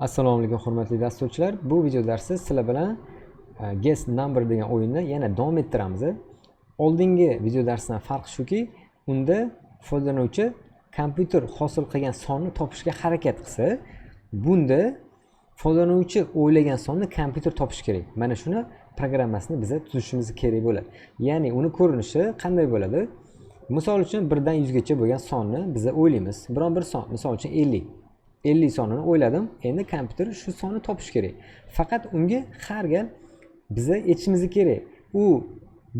assalomu alaykum hurmatli dasturchilar. Bu video darsda sizlar bilan e, guess number degan o'yinni yana davom ettiramiz e. oldingi video darsdan farqi shuki unda foydalanuvchi kompyuter hosil qilgan sonni topishga harakat qilsa bunda foydalanuvchi o'ylagan sonni kompyuter topishi kerak. Mana shuni programmasini biza tuzishimiz kerak bo'ladi. Ya'ni uni ko'rinishi qanday bo'ladi? Misol uchun birdan yuzgacha bo'lgan sonni biza o'ylaymiz. Biron bir son misol uchun ellik. Ellik sonini o'yladim. Endi kompyuter shu sonni topishi kerak. Faqat unga har gal biza aytishimiz kerak. U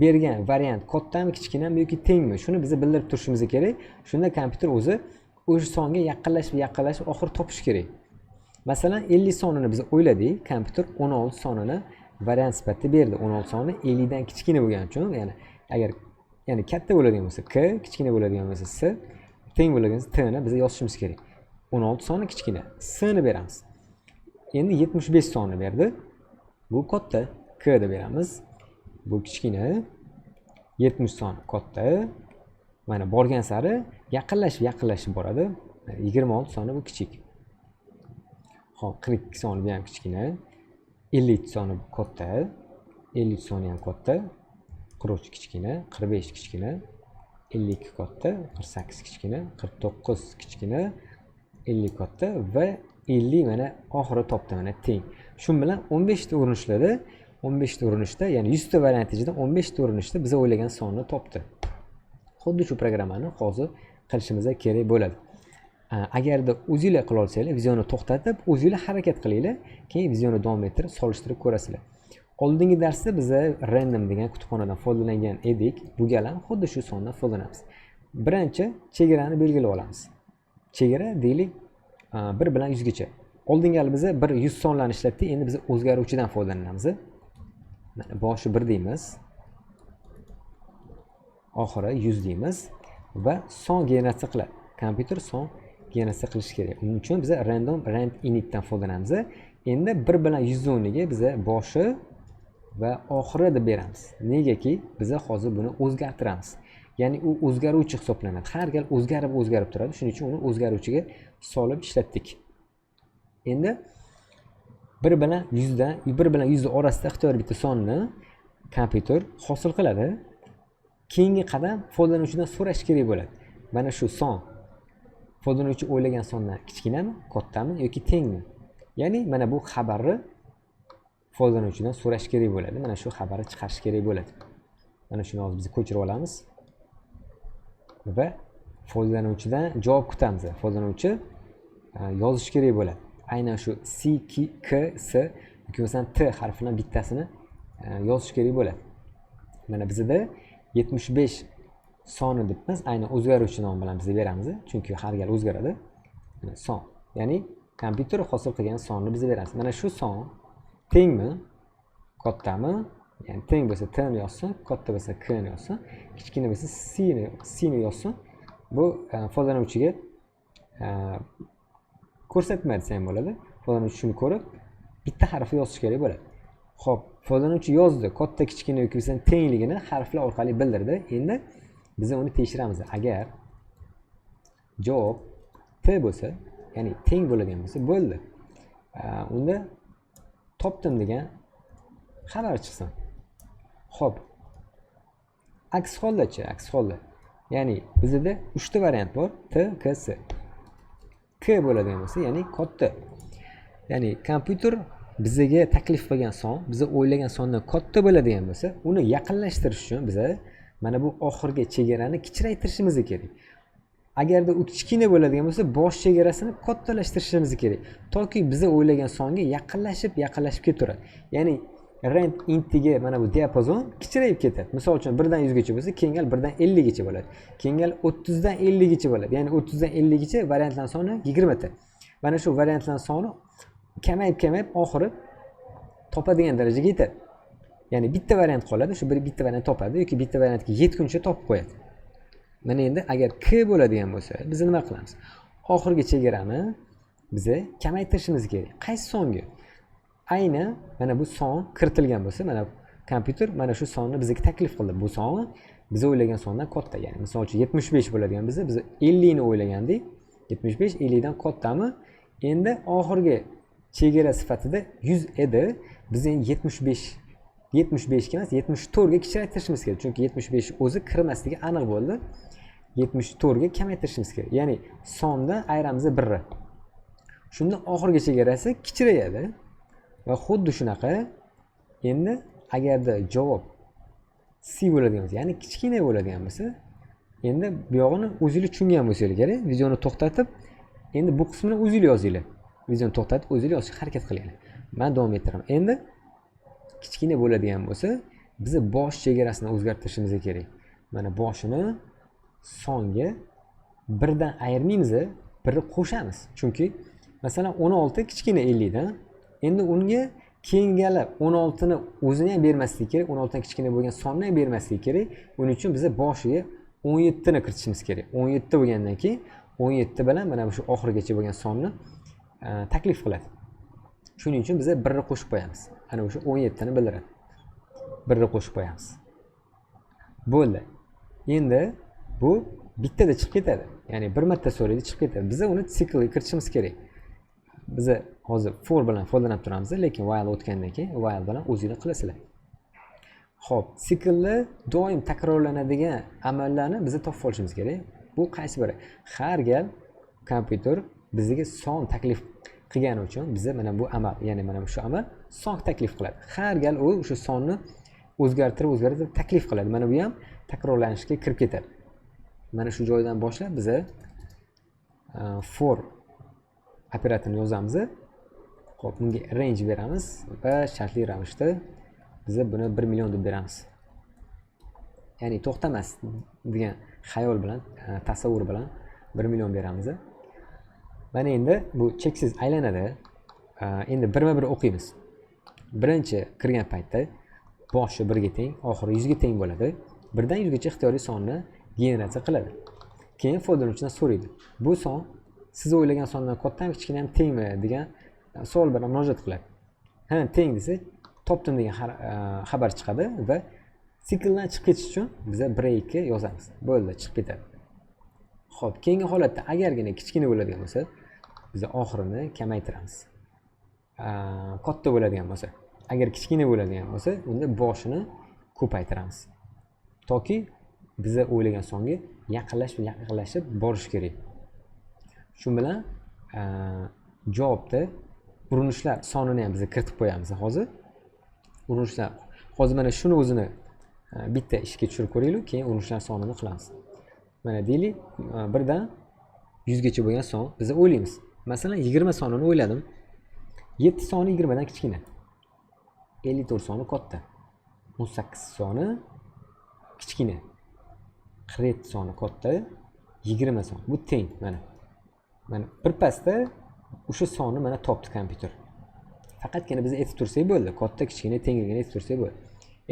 bergan variant kattami kichkinami yoki tengmi shuni biza bildirib turishimiz kerak. Shunda kompyuter o'zi o'sha songa yaqinlashib yaqinlashib oxiri topishi kerak. Masalan ellik sonini biz o'yladik. Kompyuter o'n olti sonini variant sifatida berdi. O'n olti soni ellikdan kichkina bo'lgani uchun ya'ni agar ya'ni katta bo'ladigan bo'lsa k kichkina bo'ladigan bo'lsa s teng bo'ladigan bo'lsa tni biz yozishimiz kerak. 16 soni kichkina. Sni beramiz. Endi 75 soni berdi. Bu katta. K deb beramiz. Bu kichkina. 70 soni katta. Mana borgan sari yaqinlashib yaqinlashib boradi. 26 soni bu kichik. Ho'p 42 soni bu ham kichkina. 52 soni bu katta. 53 soni ham katta. 43 kichkina 45 kichkina. 52 katta. 48 kichkina. 49 kichkina. Ellik katta va ellik mana oxiri topdi mana teng. Shu bilan o'n beshta urinishlarda o'n beshta urinishda ya'ni yuzta variant ichida o'n beshta urinishda biz o'ylagan sonni topdi. Xuddi shu programmani hozir qilishimiz kerak bo'ladi. Agarda o'zinglar qilolsanglar videoni to'xtatib o'zinglar harakat qilinglar keyin videoni davom ettirib solishtirib ko'rasizlar. Oldingi darsda biza random degan kutubxonadan foydalangan edik. Bu galam xuddi shu sondan foydalanamiz. Birinchi chegarani belgilab olamiz. Chegara deylik e, bir bilan yuzgacha. Oldingi biza bir yuz sonlarni ishlatdik endi biz o'zgaruvchidan foydalanamiz. Mana boshi bir deymiz. Oxiri yuz deymiz. Va son generatsiya qiladi. Kompyuter son generatsiya qilishi kerak. Uning uchun biza random rand initdan foydalanamiz. Endi bir bilan yuzni o'rniga biza boshi va oxiri deb beramiz. Negaki biza hozir buni o'zgartiramiz. Ya'ni u o'zgaruvchi hisoblanadi. Har gal o'zgarib o'zgarib turadi. Shuning uchun uni o'zgaruvchiga solib ishlatdik. Endi bir bilan yuzdan bir bilan yuzni orasida ixtiyoriy bitta sonni kompyuter hosil qiladi. Keyingi qadam foydalanuvchidan so'rash kerak bo'ladi. Mana shu son. Foydalanuvchi o'ylagan sondan kichkinami kattami yoki tengmi? Ya'ni mana bu xabarni foydalanuvchidan so'rash kerak bo'ladi. Mana shu xabarni chiqarish kerak bo'ladi. Mana shuni hozir biz ko'chirib olamiz. Va foydalanuvchidan javob kutamiz. Foydalanuvchi e, yozish yozishi kerak bo'ladi. Aynan shu c k s yoki bo'lmasam t harfidan bittasini e, yozish kerak bo'ladi. Mana bizada yetmish besh soni debmiz. Aynan o'zgaruvchi nom bilan biz beramiz chunki har gal o'zgaradi. Son ya'ni kompyuter hosil qilgan sonni biz beramiz. Mana shu son tengmi kattami? Ya'ni teng bo'lsa t ni yozsin katta bo'lsa k ni yozsin kichkina bo'lsa c ni c ni yozsin bu e, foydalanuvchiga e, ko'rsatma desa ham bo'ladi. Foydalanuvchi shuni ko'rib bitta harfni yozish kerak bo'ladi. Ho'p foydalanuvchi yozdi katta kichkina yoki bo'lsa tengligini harflar orqali bildirdi. Endi biz uni tekshiramiz. Agar javob t bo'lsa ya'ni teng bo'ladigan bo'lsa bo'ldi. E, unda topdim degan xabar chiqsin. Ho'p aks holdachi aks holda. Ya'ni bizada uchta variant bor. T k s. K bo'ladigan bo'lsa ya'ni katta. Ya'ni kompyuter bizaga taklif qilgan son biza o'ylagan sondan katta bo'ladigan bo'lsa uni yaqinlashtirish uchun biza mana bu oxirgi chegarani kichraytirishimiz kerak. Agarda u kichkina bo'ladigan bo'lsa bosh chegarasini kattalashtirishimiz kerak. Toki biza o'ylagan songa yaqinlashib yaqinlashib ketaveradi. Ya'ni rent intiga mana bu diapazon kichrayib ketadi. Misol uchun birdan yuzgacha bo'lsa kengal birdan ellikgacha bo'ladi. Kengal o'ttizdan ellikgacha bo'ladi. Ya'ni o'ttizdan ellikgacha variantlar soni yigirmata mana shu variantlar soni kamayib kamayib oxiri topadigan darajaga yetadi. Ya'ni bitta variant qoladi shu bir bitta variant topadi yoki bitta variantga yetguncha topib qo'yadi. Mana endi agar k bo'ladigan bo'lsa biz nima qilamiz? Oxirgi chegarani biza kamaytirishimiz kerak. Qaysi songa? Ayni mana bu son kiritilgan bo'lsa mana kompyuter mana shu sonni bizga taklif qildi. Bu son biz o'ylagan sondan katta ya'ni misol uchun yetmish besh bo'ladigan bo'lsa biz ellikni o'ylagandik. yetmish besh ellikdan kattami? Endi oxirgi chegara sifatida yuz edi. Biz endi yetmish besh yetmish beshga emas yetmish to'rtga kichraytirishimiz kerak. Chunki yetmish besh o'zi kirmasligi aniq bo'ldi. yetmish to'rtga kamaytirishimiz kerak. Ya'ni sondan ayiramiz birni shunda oxirgi chegarasi kichrayadi va xuddi shunaqa. Endi agarda javob c bo'ladigan bo'lsa ya'ni kichkina bo'ladigan bo'lsa endi bu yog'ini o'zinglar tushungan bo'lsanglar kerak videoni to'xtatib endi bu qismini o'zinglar yozinglar. Videoni to'xtatib o'zinglar yozishga harakat qilinglar. Man davom ettiraman. Endi kichkina bo'ladigan bo'lsa biza bosh chegarasini o'zgartirishimiz kerak. Mana boshini songa birdan ayirmaymiz birni qo'shamiz. Chunki masalan o'n olti kichkina ellikdan endi unga keyingalab o'n oltini o'zini ham bermaslik kerak o'n oltidan kichkina bo'lgan sonni ham bermaslik kerak. Buning uchun biza boshiga o'n yettini kiritishimiz kerak. o'n yetti bo'lgandan keyin o'n yetti bilan mana shu oxirigacha bo'lgan sonni e, taklif qiladi. Shuning uchun biza birni qo'shib qo'yamiz. Ana o'sha o'n yettini bildiradi birni qo'shib qo'yamiz. Bo'ldi. Endi bu bittada chiqib ketadi. Ya'ni bir marta so'raydi chiqib ketadi. Biza uni siklga kiritishimiz kerak. Biz hozir for bilan foydalanib turamiz lekin while o'tgandan keyin while bilan o'zinglar qilasizlar. Ho'p siklni doim takrorlanadigan amallarni biza topib olishimiz kerak. Bu qaysi biri? Har gal kompyuter bizga son taklif qilgani uchun biza mana bu amal ya'ni mana shu amal son taklif qiladi. Har gal u o'sha sonni o'zgartirib o'zgartirib taklif qiladi. Mana bu ham takrorlanishga kirib ketadi. Mana shu joydan boshlab biza e, for operatorni yozamiz ho'p bunga range beramiz va shartli ravishda biza buni bir million deb beramiz. Ya'ni to'xtamas degan xayol bilan e, tasavvur bilan bir million beramiz mana endi bu cheksiz aylanadi. E, endi birma bir o'qiymiz. Birinchi kirgan paytda boshi birga teng oxiri yuzga teng bo'ladi. Birdan yuzgacha ixtiyoriy sonni generatsiya qiladi. Keyin foydalanuvchidan so'raydi. Bu son siz o'ylagan sondan kattam, kichkina ham tengmi degan savol bilan murojaat qiladi ha teng desa topdim degan e, xabar chiqadi va sikldan chiqib ketish uchun biza breykni yozamiz. Bo'ldi chiqib ketadi. Ho'p keyingi holatda agargina kichkina bo'ladigan bo'lsa biza oxirini kamaytiramiz. E, katta bo'ladigan bo'lsa agar kichkina bo'ladigan bo'lsa unda boshini ko'paytiramiz. Toki biza o'ylagan songa yaqinlashib yaqinlashib borish kerak. Shu bilan e, javobda urinishlar sonini ham biz kiritib qo'yamiz hozir. Urinishlar hozir mana shuni o'zini e, bitta ishga tushirib ko'raylik keyin urinishlar sonini qilamiz. Mana deylik e, birdan yuzgacha bo'lgan son biz o'ylaymiz. Masalan yigirma sonini o'yladim. Yetti soni yigirmadan kichkina. Ellik to'rt soni katta. O'n sakkiz soni kichkina. Qirq yetti soni katta. Yigirma son. Bu teng mana. Mana birpasda o'sha sonni mana topdi kompyuter. Faqatgina biz aytib tursak bo'ldi katta kichkina tengligini aytib tursak bo'ldi.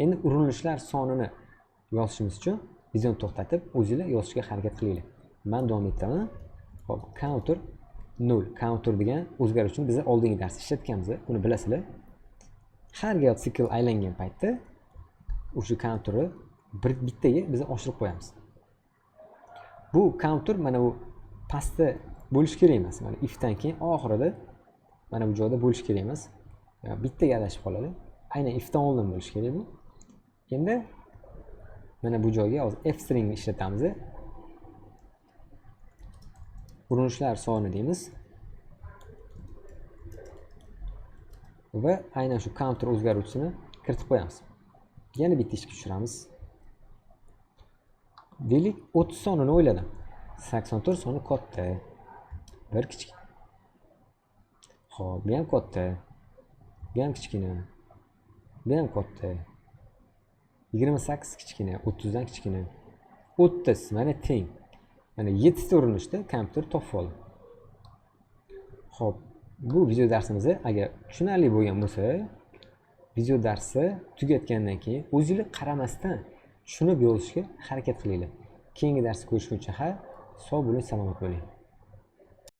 Endi urinishlar sonini yozishimiz uchun videoni to'xtatib o'zinglar yozishga harakat qilinglar. Man davom etaman. Hop counter nol counter degan o'zgaruvchini biz oldingi darsda ishlatganmiz buni bilasizlar. Har gal sikl aylangan paytda o'sha counterni bir bittaga biz oshirib qo'yamiz. Bu counter mana bu pastda bo'lishi kerak emas mana ifdan keyin oxirida mana bu joyda bo'lishi kerak emas bittaga adashib qoladi aynan ifdan oldin bo'lishi kerak bu. Endi mana bu joyga hozir f stringni ishlatamiz urinishlar soni deymiz va aynan shu counter o'zgaruvchisini kiritib qo'yamiz yana bitta ishga tushiramiz deylik o'ttiz sonini o'yladim sakson to'rt soni katta bir kichkina ho'p bu ham katta bu ham kichkina? Bu ham katta yigirma sakkiz kichkina o'ttizdan kichkina. O'ttiz mana teng. Mana yettita urinishda kompyuter topib oldi ho'p bu video darsimiz agar tushunarli bo'lgan bo'lsa video darsi tugatgandan keyin o'zinglar qaramasdan tushunib yozishga harakat qilinglar. Keyingi darsda ko'rishguncha ha sog' bo'ling salomat bo'ling.